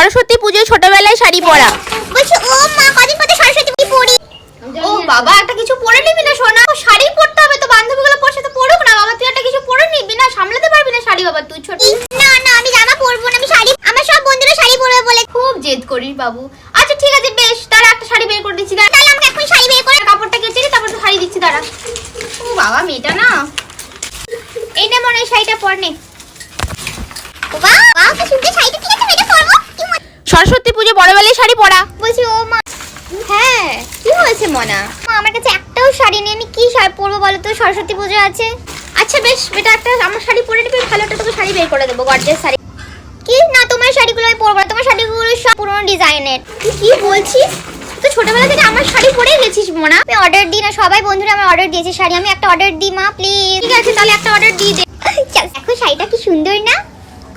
সরস্বতী পুজোয় ছোটবেলায় শাড়ি পরা। বলছি ও মা কদিন পরে সরস্বতী পুজো পড়ি? ও বাবা একটা কিছু পরে নিবি না সোনা। ও শাড়ি পরতে হবে তো বান্ধবীগুলো পরছে তো পড়ুক না বাবা তুই একটা কিছু পরে নিবি না সামলাতে পারবি না শাড়ি বাবা তুই ছোট। না না আমি জামা পরবো না আমি শাড়ি আমার সব বন্ধুরা শাড়ি পরবে বলে। খুব জেদ করিস বাবু। আচ্ছা ঠিক আছে বেশ তারা একটা শাড়ি বের করে দিচ্ছি দাঁড়া। তাহলে আমাকে এখন শাড়ি বের করে কাপড়টা দিই তারপর তো শাড়ি দিচ্ছি দাঁড়া। ও বাবা মেয়েটা না। এই না মনে হয় শাড়িটা পর নে। বাবা বাবা সুন্দর শাড়িটা ঠিক আছে মেয়েটা পরবো কি মজা সরস্বতী পুজো বড়বেলায় শাড়ি পরা। বলছি, ও মা হ্যাঁ কি হয়েছে মনা? মা, আমার কাছে একটাও শাড়ি নেই, আমি কি শাড়ি পরবো বলো তো? সরস্বতী পুজো আছে। আচ্ছা বেশ বেটা একটা আমার শাড়ি পরে নিবি, ভালো একটা তোকে শাড়ি বের করে দেবো গর্জের শাড়ি। কি? না, তোমার শাড়িগুলো আমি পরবো তোমার শাড়িগুলো সব পুরোনো ডিজাইনের। তুই কি বলছিস? তো ছোটবেলা থেকে আমার শাড়ি পরেই গেছিস মোনা। আমি অর্ডার দিই না, সবাই বন্ধুরা আমার অর্ডার দিয়েছে শাড়ি, আমি একটা অর্ডার দিই মা প্লিজ ঠিক আছে, তাহলে একটা অর্ডার দিয়ে দে। দেখো শাড়িটা কি সুন্দর না?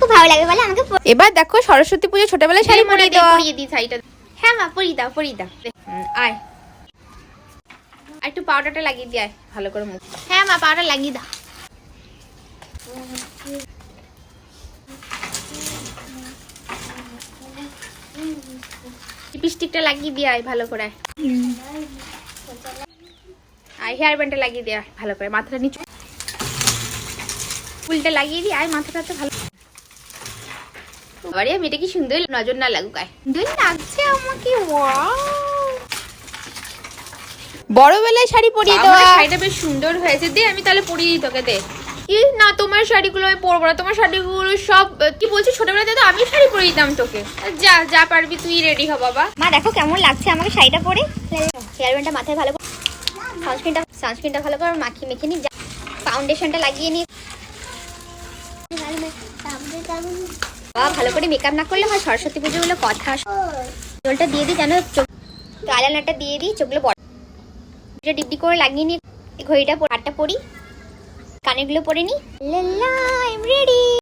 খুব ভালো লাগে বলে আমাকে এবার দেখো সরস্বতী পুজো ছোটবেলায় শাড়ি পরিয়ে দেওয়া। পরিয়ে দিই শাড়িটা। হ্যাঁ মা পরিয়ে দাও পরিয়ে দাও। আয়। আর একটু পাউডারটা লাগিয়ে দিয়ে আয় ভালো করে মুখ। হ্যাঁ মা পাউডার লাগিয়ে দাও। লিপস্টিকটা লাগিয়ে দিয়ে আয় ভালো করে। আয়। হেয়ার ব্যান্ডটা লাগিয়ে দিয়ে আয় ভালো করে মাথাটা নিচু। ফুলটা লাগিয়ে দিয়ে আয় মাথাটা তো ভালো আরে মেয়েটা কি সুন্দর নজর না লাগুক আয়। সুন্দর লাগছে আমাকে বড়বেলায় শাড়ি পরিয়ে দেওয়া। শাড়িটা বেশ সুন্দর হয়েছে। দে আমি তাহলে পরিয়ে দিই তোকে দে। না তোমার শাড়িগুলো আমি পরবো না। তোমার শাড়িগুলো সব কি বলছিস ছোটবেলাতে তো আমি শাড়ি পরিয়ে দিতাম তোকে। যা যা পারবি তুই রেডি হ বাবা। মা দেখো কেমন লাগছে আমাকে শাড়িটা পরে। হেয়ার ব্যান্ডটা মাথায় ভালো করে সানস্ক্রিনটা সানস্ক্রিনটা ভালো করে মাখিয়ে মেখে নি। ফাউন্ডেশনটা লাগিয়ে নি। বাবা, ভালো করে মেকআপ না করলে হয়, সরস্বতী পুজো হলো কথা জলটা দিয়ে দিই যেন চোখ আইলাইনারটা দিয়ে দিই, চোখগুলো বড় ডিপডি করে লাগিয়ে নি ঘড়িটা আটটা পড়ি কানেগুলো পরে নিই। রেডি